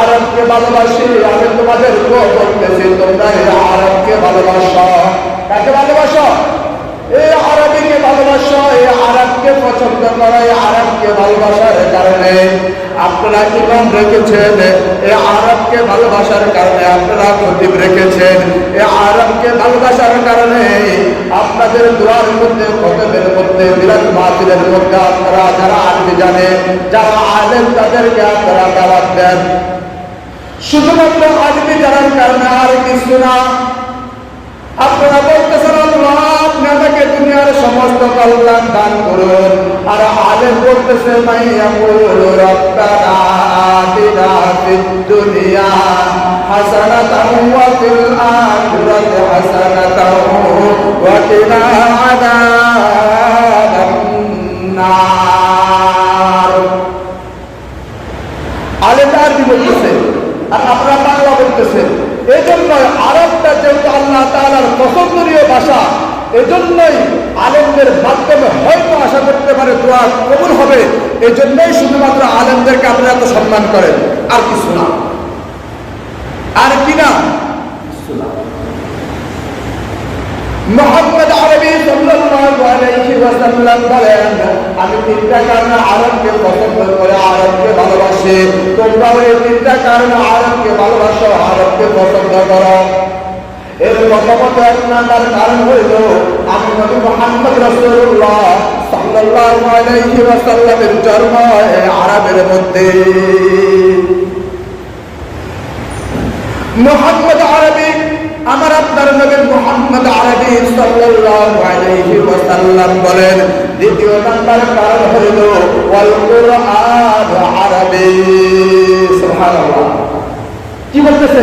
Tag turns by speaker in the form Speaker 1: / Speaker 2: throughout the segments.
Speaker 1: আরবকে ভালোবাসি, আমি তোমাদের বলতেছি তোমরা এই আরবকে ভালোবাসো। কাকে ভালোবাসো? এই আরবিকে ভালোবাসো, এই আরবকে পছন্দ করো, এই আরবকে ভালোবাসার কারণে। আপনারা ইমাম রেখেছেন এই আরবকে ভালোবাসার কারণে আপনারা খতিব রেখেছেন এই আরবকে ভালোবাসার কারণে আপনাদের দোয়ার মধ্যে খতমের মধ্যে বিরাট মাহফিলের মধ্যে আপনারা যারা আরবি জানে, যারা আলেন তাদেরকে আপনারা দাওয়াত দেন। শুধুমাত্র আরবি জানার কারণে আর কিছু না। আপনারা বলতেছেন আমাকে দুনিয়ার সমস্ত কল্যাণ দান করুন। আর আলেম বলতেছে, মাইয়া বলুন, রব্বানা দুনিয়া হাসানাতাও ওয়া ফিল আখিরাতি হাসানাতাও ওয়া কিনা আযাবান আলেমরা আরবি বলতেছে, আর আপনারা বাংলা বলতেছেন এই জন্যই আরবটা যেহেতু আল্লাহ তালার পছন্দনীয় ভাষা এজন্যই আলেমদের মাধ্যমে হয়তো আশা করতে পারে দোয়া কবুল হবে। এই জন্যই শুধুমাত্র আলেমদেরকে আপনারা এত সম্মান করেন। আর কিছু না। আর কি না? মোহাম্মদ আরবি বলেন, আমি তিনটা কারণে আরবকে পছন্দ করে আরবকে ভালোবাসি। তোমরাও এই তিনটা কারণে আরবকে ভালোবাসো আরবকে পছন্দ করো। এর এক নাম্বার কারণ হইল, আমি নবী মোহাম্মদ রাসূলুল্লাহ সাল্লাল্লাহু আলাইহি ওয়াসাল্লামের জন্ম আরবের মধ্যে মোহাম্মদ আরবি, আমার আপনার নবী মোহাম্মদ আরবি সাল্লাল্লাহু আলাইহি ওয়াসাল্লাম বলেন, দ্বিতীয় নাম্বার কারণ হইল, ওয়াল কুরআন আরবি। সুবহানাল্লাহ। কি বলতেছে?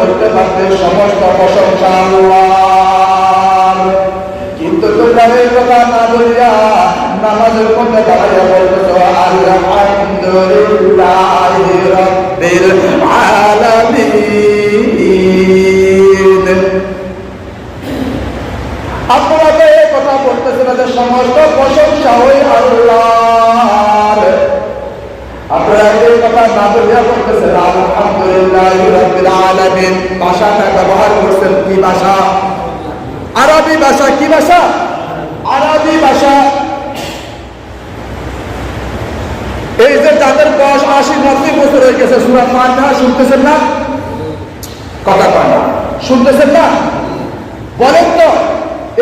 Speaker 1: চাইলে তো বলতে পারবে সমস্ত প্রশংসা কিন্তু তোমরা এই কথা না বলিয়া নামাজের মধ্যে দাঁড়াইয়া বলতেছো আলহামদুলিল্লাহ রাব্বিল আলামিন। আপনারা তো এই কথা বলতেছেন যে সমস্ত প্রশংসা ওই আল্লাহর আপনারা এই যে যাদের বয়স আশি, নব্বই বছর হয়ে গেছে, সুরা ফাতিহা শুনতেছেন না? কথা কয় শুনতেছেন না? বলেন তো,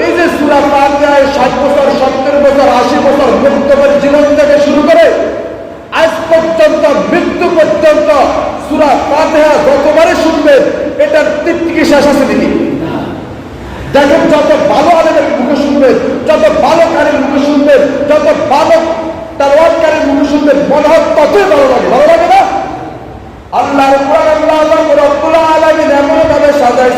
Speaker 1: এই যে সুরা ফাতিহায় ষাট বছর, সত্তর বছর, আশি বছর মুক্তবের জীবন থেকে শুরু করে আজ পর্যন্ত মৃত্যু পর্যন্ত সুরা ফাতিহা যতবারে শুনবেন এটার তৃপ্তি কি শেষ আছে নাকি দেখেন যত ভালো আলেমের মুখে শুনবেন যত ভালো কারের মুখে শুনবেন যত ভালো তারওয়ারকারের মুখে শুনবেন মনে হয় ততই ভালো লাগে ভালো লাগে না আল্লাহর কোরআন আল্লাহ রব্বুল আলামিন এমন ভাবে সাজাইছেন ওয়াল কোরআন আরবি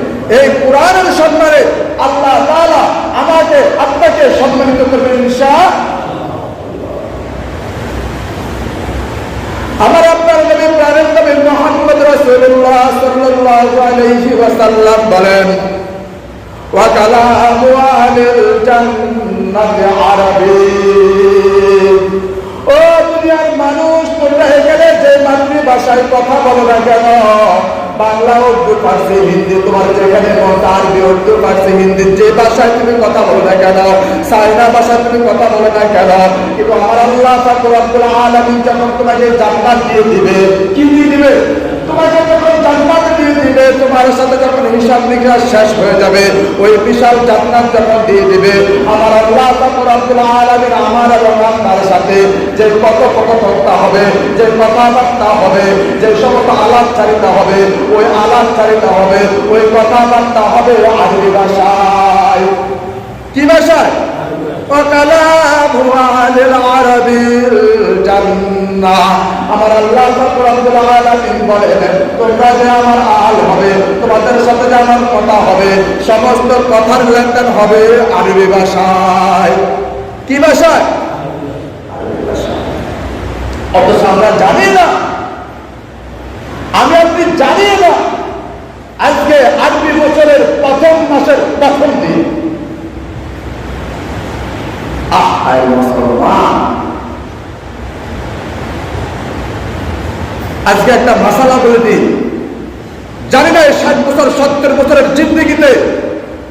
Speaker 1: এই কোরআনের সম্মানে আল্লাহ আমাকে, আপনাকে সম্মানিত করবেন ইনশা আমার আপনার নবী প্রাণের নবী মোহাম্মদ রাসূলুল্লাহ সাল্লাল্লাহু আলাইহি ওয়াসাল্লাম বলেন, ওয়া কালামু আলিল জান্নাতি আরাবী। ও দুনিয়ার মানুষ, তোমরা এখানে যে মাতৃভাষায় কথা বলো না কেন? বাংলা উর্দু হিন্দি তোমার যেখানে মত আরবি উর্দু হিন্দি যে ভাষায় তুমি কথা বলো না কেন ভাষায় তুমি কথা বলো না কেন, কিন্তু আমার আল্লাহ যখন তোমাকে দিয়ে দিবে, কি দিয়ে দিবে? ওই বিশাল দিয়ে দিবে, আমার আল্লাহ আমার সাথে যে কত কথোপকথন হবে, যে কথাবার্তা হবে, যে আলাপচারিতা হবে, ওই আলাপচারিতা হবে, ওই কথাবার্তা হবে ভাষায় কি ভাষায় তোমাদের সাথে আমার কথা হবে, সমস্ত কথার লেনদেন হবে আরবি ভাষায় কি ভাষায় অথচ আমরা জানি না আমি আপনি জানি না আজকে আরবি বছরের প্রথম মাসের প্রথম দিন। আজকে একটা মশালা বলে দিই। জানি না ষাট বছর, সত্তর বছরের জিন্দগিতে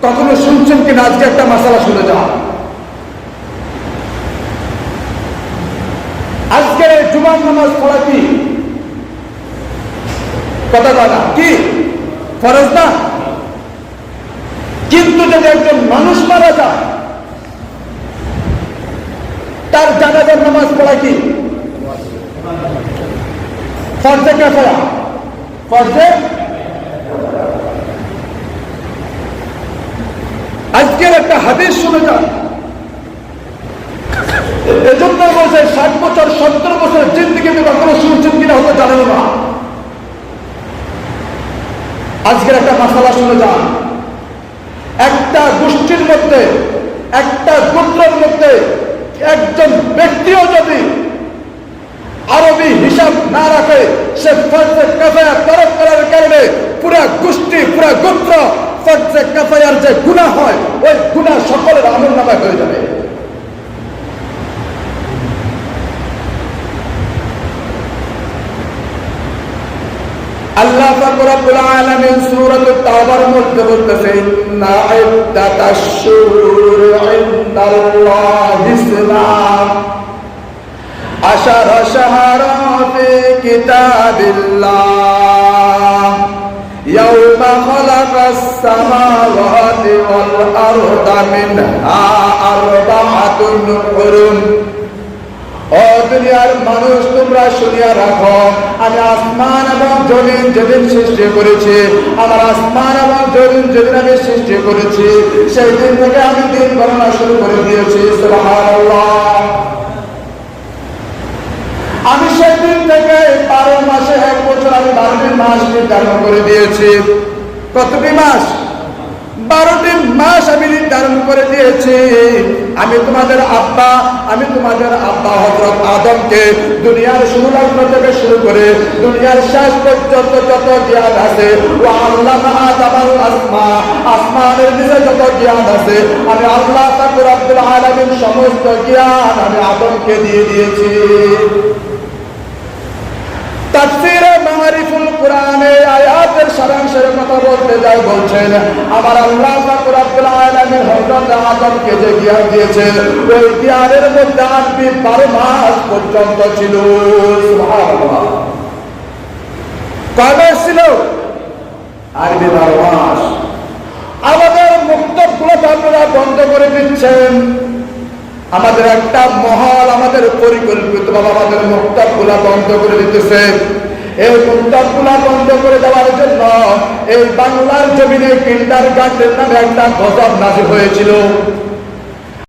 Speaker 1: কখনো শুনছেন কিনা আজকে একটা মশালা শুনে যান আজকে জুমার নামাজ পড়া কি? কথা কথা কি? ফরজ না? কিন্তু যদি একজন মানুষ মারা যায়, তার জানাজার নামাজ পড়া কি? ফরজে কাফায়া। ফরজে? আজকের একটা হাদিস শুনে যান। এজন্য বলছে, ষাট বছর, সত্তর বছর জিন্দিগিতে কখনো শুনছেন কিনা হতে জানেন না। আজকের একটা মশালা শুনে যান। একটা গোষ্ঠীর মধ্যে, একটা গোত্রের মধ্যে একজন ব্যক্তিও যদি আরবি হিসাব না রাখে, সে ফর্জে কাফায়া তরফ করার কারণে পুরা গোষ্ঠী, পুরা গোত্র ফর্জে কাফায়ার যে গুণা হয়, ওই গুণা সকলের আমল হয়ে যাবে। আল্লাহ পাক রব্বুল আলামিন সূরাতুত তাওবার মধ্যে বলতেছে ইন্না ইদ্দাতাশ শুহুর ইনদাল্লাহিস ইসলাম আশারা শাহরা ফি কিতাবিল্লাহ يوم خلق السماوات والأرض منها أربعة حرم ও দুনিয়ার মানুষ শুনিয়া আমি আসমান এবং জমিন যেদিন সৃষ্টি করেছি, আমার আসমান এবং জমিন যেদিন আমি সৃষ্টি করেছি, সেই দিন থেকে আমি দিন গণনা শুরু করে দিয়েছি আমি থেকে বারো মাসে এক বছর আমি বারোটি মাস নির্ধারণ করে দিয়েছি। কতটি মাস? বারোটি মাস আমি নির্ধারণ করে দিয়েছি। আমি তোমাদের আব্বা, আমি তোমাদের আব্বা হজরত আদমকে দুনিয়ার শুরু লগ্ন থেকে শুরু করে দুনিয়ার শেষ পর্যন্ত যত জ্ঞান আছে ও আল্লাহ আদামাল আসমা, আসমানের নিচে যত জ্ঞান আছে, আমি আল্লাহ তাকুর আব্দুল আলমীর সমস্ত জ্ঞান আমি আদমকে দিয়ে দিয়েছি। তাফসীরে মারিফুল কোরআনে আয়াতের সারাংশের কথা বলতে যাই বলছেন, আমার আল্লাহ পাক রব্বুল আলামিন হযরত আদমকে যে জ্ঞান দিয়েছেন, ওই জ্ঞানের মধ্যে আরবি 12 মাস পর্যন্ত ছিল। মাস ছিল? আরবি 12 মাস। আমাদের মুক্তগুলো আপনারা বন্ধ করে দিচ্ছেন। আমাদের একটা মহল আমাদের পরিকল্পিত ভাবে আমাদের মুক্তাবগুলা বন্ধ করে দিতেছে। এই মুক্তাবগুলা বন্ধ করে দেওয়ার জন্য এই বাংলার জমিনে কিন্ডার গার্ডেন নামে একটা গজব নাজির হয়েছিল।